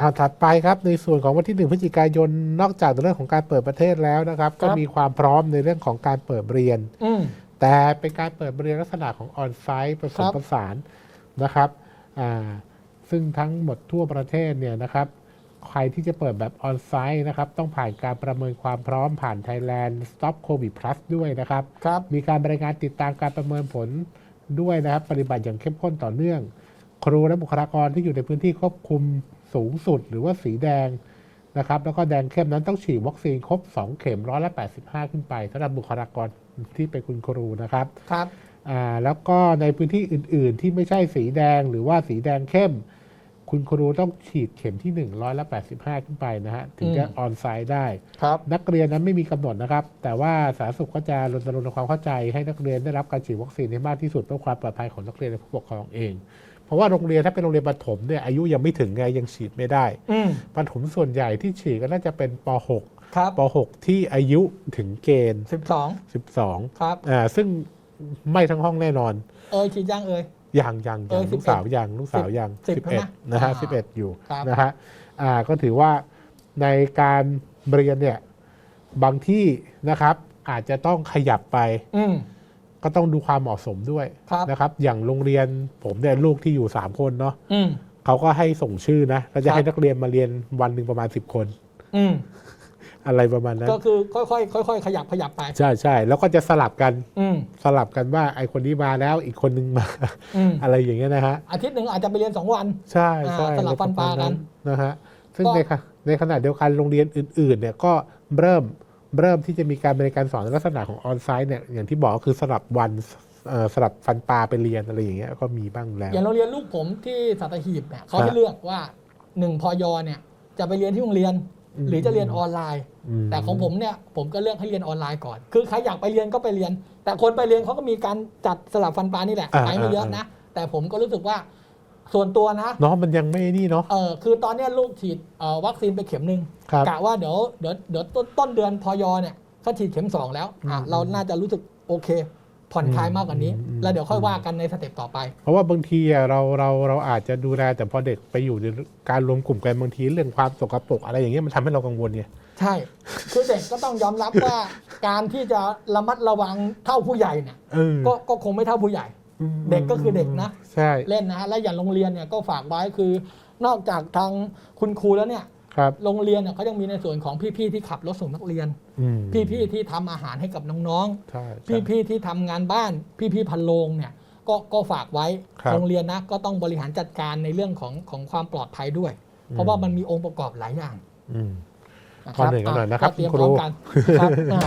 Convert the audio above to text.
อ่าถัดไปครับในส่วนของวันที่หนึ่งพฤศจิกายนนอกจากเรื่องของการเปิดประเทศแล้วนะครับ ก็มีความพร้อมในเรื่องของการเปิดเรียนอืมแต่เป็นการเปิดเรียนลักษณะของออนไซต์ผสครัมบผสานนะครับอ่าซึ่งทั้งหมดทั่วประเทศเนี่ยนะครับใครที่จะเปิดแบบออนไซต์นะครับต้องผ่านการประเมินความพร้อมผ่าน Thailand Stop COVID Plus ด้วยนะครับครับมีการบริการติดตามการประเมินผลด้วยนะครับ ปฏิบัติอย่างเข้มข้นต่อเนื่อง ครูและบุคลากรที่อยู่ในพื้นที่ควบคุม สูงสุดหรือว่าสีแดงนะครับแล้วก็แดงเข้มนั้นต้องฉีดวัคซีนครบ 2 เข็มร้อยละ85 ขึ้นไปสำหรับบุคลากรที่เป็นคุณครูนะครับครับอ่าแล้วก็ในพื้นที่อื่น ๆ ที่ไม่ใช่สีแดงหรือว่าสีแดงเข้ม คุณครูต้องฉีดเข็มที่ 1 ร้อยละ85 ขึ้นไปนะฮะถึงจะอืมออนไซต์ได้ครับนักเรียนนั้นไม่มีกำหนดนะครับ แต่ว่าสาธารณสุขก็จะรณรงค์ความเข้าใจให้นักเรียนได้รับการฉีดวัคซีนให้มากที่สุดเพื่อความปลอดภัยของนักเรียนและผู้ปกครองเอง เพราะว่าโรงเรียนถ้าเป็นโรงเรียนประถมเนี่ยอายุยังไม่ถึงไงยังฉีดไม่ได้อืมประถมส่วนใหญ่ที่ฉีดก็น่าจะเป็นปครับ .6 ป .6 ที่อายุถึงเกณฑ์สิบสอง12ครับอ่าซึ่งไม่ทั้งห้องแน่นอน เอยฉีดยังเอยยังยังเอยัองลูกสาวยังลูกสาวยังสิบใช่ไหม11นะฮะอ่า11อยู่ครับนะฮะอ่าก็ถือว่าในการเรียนเนี่ยบางที่นะครับอาจจะต้องขยับไปอืม ก็ต้องดูความเหมาะสมด้วยครับนะครับ อย่างโรงเรียนผมเนี่ยลูกที่อยู่3คนเนาะอืมเขาก็ให้ส่งชื่อนะแล้วจะครับให้นักเรียนมาเรียนวันหนึ่งประมาณ10คนอืมอะไรประมาณนั้น ก็คือค่อยๆค่อยๆขยับขยับไป ใช่ใช่แล้วก็จะสลับกันอืมสลับกันว่าไอคนนี้มาแล้วอีกคนนึงมาอืมอะไรอย่างเงี้ยนะฮะอาทิตย์หนึ่งอาจจะไปเรียนสองวันใช่ใช่อ่าสลับฟันปลากันนะฮะซึ่งก็ในขณะในขณะเดียวกันโรงเรียนอื่น ๆ เนี่ยก็เริ่ม เริ่มที่จะมีการบริการสอนในลักษณะของออนไซต์เนี่ยอย่างที่บอกก็คือสลับวันเอ่อสลับฟันปลาไปเรียนอะไรอย่างเงี้ยก็มีบ้างแล้ว อย่างโรงเรียนลูกผมที่สัตหีบเนี่ยเขาครัให้บเลือกว่าหนึ่งพอยเนี่ยจะไปเรียนที่โรงเรียนอืมหรือจะเรียนออนไลน์มแต่ของผมเนี่ยผมก็เลือกให้เรียนออนไลน์ก่อน คือใครอยากไปเรียนก็ไปเรียน แต่คนไปเรียนเขาก็มีการจัดสลับฟันปลานี่แหละอ่าไปไม่เยอะอ่านะ แต่ผมก็รู้สึกว่า ส่วนตัวนะเนาะมันยังไม่นี่เนาะเออคือตอนเนี้ยลูกฉีดเอ่อวัคซีนไปเข็มหนึ่งครับ กะว่าเดี๋ยวเดี๋ยวเดี๋ยวต้นต้นเดือนพอยเนี่ยเขาฉีดเข็มสองแล้วอะอืมเราน่าจะรู้สึกโอเค ผ่อนคลายมากกว่านี้ อืม แล้วเดี๋ยวค่อยว่ากันในสเต็ปต่อไป เพราะว่าบางทีอะเราเราเราอาจจะดูแลแต่พอเด็กไปอยู่ในการรวมกลุ่มกันบางทีเรื่องความสกปรกอะไรอย่างเงี้ยมันทำให้เรากังวลไง ใช่ คือเด็กก็ต้องยอมรับว่า การที่จะระมัดระวังเท่าผู้ใหญ่เนี่ยเออก็ก็คงไม่เท่าผู้ใหญ่อืม เด็กก็คือเด็กนะใช่เล่นนะฮะและอย่างโรงเรียนเนี่ยก็ฝากไว้คือนอกจากทางคุณครูแล้วเนี่ยครับโรงเรียนเนี่ยเขายังมีในส่วนของพี่ๆที่ขับรถส่งนักเรียนอืมพี่ๆที่ทำอาหารให้กับน้องใช่ใช่ๆพี่ๆที่ทำงานบ้านพี่ๆพันโรงเนี่ยก็ก็ฝากไว้ครับโรงเรียนนะก็ต้องบริหารจัดการในเรื่องของของความปลอดภัยด้วย เพราะว่ามันมีองค์ประกอบหลายอย่างอืมะก่อนหนึ่งกันหน่อยนะครับก็เตรียมคุณพครูร้อมกันครับอ่า